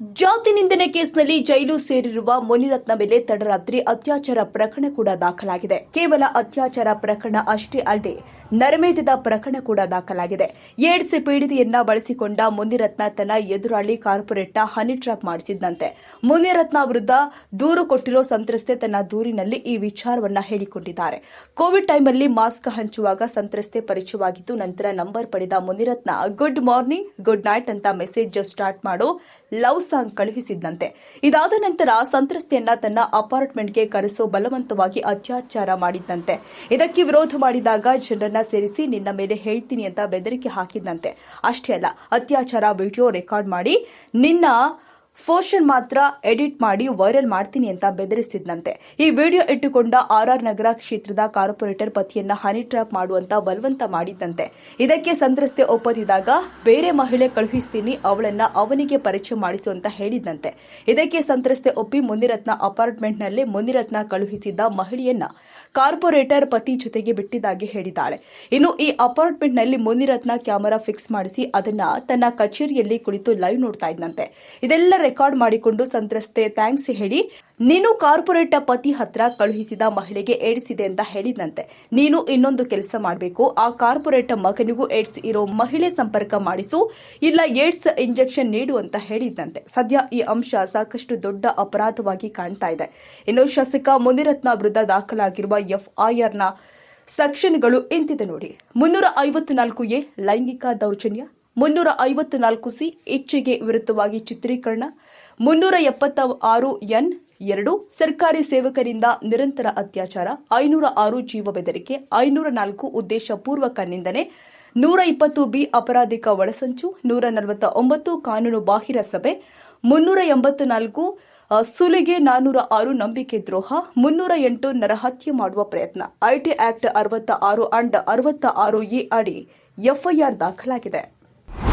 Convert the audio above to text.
ಜಾತಿ ನಿಂದನೆ ಕೇಸ್ನಲ್ಲಿ ಜೈಲು ಸೇರಿರುವ ಮುನಿರತ್ನ ಮೇಲೆ ತಡರಾತ್ರಿ ಅತ್ಯಾಚಾರ ಪ್ರಕರಣ ಕೂಡ ದಾಖಲಾಗಿದೆ. ಕೇವಲ ಅತ್ಯಾಚಾರ ಪ್ರಕರಣ ಅಷ್ಟೇ ಅಲ್ಲದೆ ನರಮೇಧದ ಪ್ರಕರಣ ಕೂಡ ದಾಖಲಾಗಿದೆ. ಏಡ್ಸ್ ಪೀಡಿತೆಯನ್ನ ಬಳಸಿಕೊಂಡ ಮುನಿರತ್ನ ತನ್ನ ಎದುರಾಳಿ ಕಾರ್ಪೊರೇಟ್ನ ಹನಿ ಟ್ರಾಪ್ ಮಾಡಿಸಿದ್ದಂತೆ. ಮುನಿರತ್ನ ವಿರುದ್ಧ ದೂರು ಕೊಟ್ಟಿರೋ ಸಂತ್ರಸ್ತೆ ತನ್ನ ದೂರಿನಲ್ಲಿ ಈ ವಿಚಾರವನ್ನ ಹೇಳಿಕೊಂಡಿದ್ದಾರೆ. ಕೋವಿಡ್ ಟೈಮಲ್ಲಿ ಮಾಸ್ಕ್ ಹಂಚುವಾಗ ಸಂತ್ರಸ್ತೆ ಪರಿಚಯವಾಗಿದ್ದು, ನಂತರ ನಂಬರ್ ಪಡೆದ Munirathna, good morning, good night ಅಂತ ಮೆಸೇಜ್ ಸ್ಟಾರ್ಟ್ ಮಾಡೋ, ಲವ್ ಸಾಂಗ್ ಕಳುಹಿಸಿದ್ದಂತೆ. ಇದಾದ ನಂತರ ಸಂತ್ರಸ್ತೆಯನ್ನ ತನ್ನ ಅಪಾರ್ಟ್ಮೆಂಟ್ಗೆ ಕರೆಸೋ ಬಲವಂತವಾಗಿ ಅತ್ಯಾಚಾರ ಮಾಡಿದ್ದಂತೆ. ಇದಕ್ಕೆ ವಿರೋಧ ಮಾಡಿದಾಗ ಜನರನ್ನ ಸೇರಿಸಿ ನಿನ್ನ ಮೇಲೆ ಹೇಳ್ತೀನಿ ಅಂತ ಬೆದರಿಕೆ ಹಾಕಿದ್ದಂತೆ. ಅಷ್ಟೇ ಅಲ್ಲ, ಅತ್ಯಾಚಾರ ವಿಡಿಯೋ ರೆಕಾರ್ಡ್ ಮಾಡಿ ನಿನ್ನ ಫೋರ್ಷನ್ ಮಾತ್ರ ಎಡಿಟ್ ಮಾಡಿ ವೈರಲ್ ಮಾಡ್ತೀನಿ ಅಂತ ಬೆದರಿಸಿದ್ನಂತೆ. ಈ ವಿಡಿಯೋ ಇಟ್ಟುಕೊಂಡ ಆರ್ ಆರ್ ನಗರ ಕ್ಷೇತ್ರದ ಕಾರ್ಪೊರೇಟರ್ ಪತಿಯನ್ನ ಹನಿ ಟ್ರ್ಯಾಪ್ ಮಾಡುವಂತ ಬಲವಂತ ಮಾಡಿದ್ದಂತೆ. ಇದಕ್ಕೆ ಸಂತ್ರಸ್ತೆ ಒಪ್ಪದಿದಾಗ ಬೇರೆ ಮಹಿಳೆ ಕಳುಹಿಸ್ತೀನಿ, ಅವಳನ್ನ ಅವನಿಗೆ ಪರಿಚಯ ಮಾಡಿಸು ಅಂತ ಹೇಳಿದ್ದಂತೆ ಇದಕ್ಕೆ ಸಂತ್ರಸ್ತೆ ಒಪ್ಪಿ ಮುನಿರತ್ನ ಅಪಾರ್ಟ್ಮೆಂಟ್ನಲ್ಲಿ ಮುನಿರತ್ನ ಕಳುಹಿಸಿದ್ದ ಮಹಿಳೆಯನ್ನ ಕಾರ್ಪೊರೇಟರ್ ಪತಿ ಜೊತೆಗೆ ಬಿಟ್ಟಿದ್ದಾಗಿ ಹೇಳಿದ್ದಾಳೆ. ಇನ್ನು ಈ ಅಪಾರ್ಟ್ಮೆಂಟ್ನಲ್ಲಿ ಮುನಿರತ್ನ ಕ್ಯಾಮೆರಾ ಫಿಕ್ಸ್ ಮಾಡಿಸಿ ಅದನ್ನ ತನ್ನ ಕಚೇರಿಯಲ್ಲಿ ಕುಳಿತು ಲೈವ್ ನೋಡ್ತಾ ಇದ್ದಂತೆ ಇದೆಲ್ಲ ರೆಕಾರ್ಡ್ ಮಾಡಿಕೊಂಡು ಸಂತ್ರಸ್ತೆ ಥ್ಯಾಂಕ್ಸ್ ಹೇಳಿ, ನೀನು ಕಾರ್ಪೊರೇಟ್ ಪತಿ ಹತ್ರ ಕಳುಹಿಸಿದ ಮಹಿಳೆಗೆ ಏಡ್ಸ್ ಇದೆ ಅಂತ ಹೇಳಿದಂತೆ ನೀನು ಇನ್ನೊಂದು ಕೆಲಸ ಮಾಡಬೇಕು. ಆ ಕಾರ್ಪೊರೇಟ್ ಮಗನಿಗೂ ಏಡ್ಸ್ ಇರೋ ಮಹಿಳೆ ಸಂಪರ್ಕ ಮಾಡಿಸು. ಇಲ್ಲ, ಏಡ್ಸ್ ಇಂಜೆಕ್ಷನ್ ನೀಡು ಅಂತ ಹೇಳಿದಂತೆ ಸದ್ಯ ಈ ಅಂಶ ಸಾಕಷ್ಟು ದೊಡ್ಡ ಅಪರಾಧವಾಗಿ ಕಾಣ್ತಾ ಇದೆ. ಇನ್ನು ಶಾಸಕ ಮುನಿರತ್ನ ವಿರುದ್ಧ ದಾಖಲಾಗಿರುವ ಎಫ್ಐಆರ್ನ ಸೆಕ್ಷನ್ಗಳು ಇಂತಿದೆ ನೋಡಿ. ಮುನ್ನೂರ ಐವತ್ನಾಲ್ಕು ಎ ಲೈಂಗಿಕ ದೌರ್ಜನ್ಯ ಮುನ್ನೂರ ಐವತ್ನಾಲ್ಕು ಸಿ ಇಚ್ಛೆಗೆ ವಿರುದ್ಧವಾಗಿ ಚಿತ್ರೀಕರಣ ಮುನ್ನೂರ ಎಪ್ಪತ್ತ ಆರು ಎನ್ ಎರಡು ಸರ್ಕಾರಿ ಸೇವಕರಿಂದ ನಿರಂತರ ಅತ್ಯಾಚಾರ ಐನೂರ ಆರು ಜೀವ ಬೆದರಿಕೆ ಐನೂರ ನಾಲ್ಕು ಉದ್ದೇಶಪೂರ್ವಕ ನಿಂದನೆ ನೂರ ಇಪ್ಪತ್ತು ಬಿ ಅಪರಾಧಿಕ ಒಳಸಂಚು ನೂರ ನಲವತ್ತ ಒಂಬತ್ತು ಕಾನೂನು ಬಾಹಿರ ಸಭೆ ಮುನ್ನೂರ ಎಂಬತ್ತ ನಾಲ್ಕು ಸುಲಿಗೆ ನಾನೂರ ಆರು ನಂಬಿಕೆ ದ್ರೋಹ ಮುನ್ನೂರ ಎಂಟು ನರಹತ್ಯೆ ಮಾಡುವ ಪ್ರಯತ್ನ, ಐಟಿ ಆಕ್ಟ್ ಅರವತ್ತ ಆರು ಅಂಡ್ ಅರವತ್ತ ಆರು ಎ ಅಡಿ ಎಫ್ಐಆರ್ ದಾಖಲಾಗಿದೆ.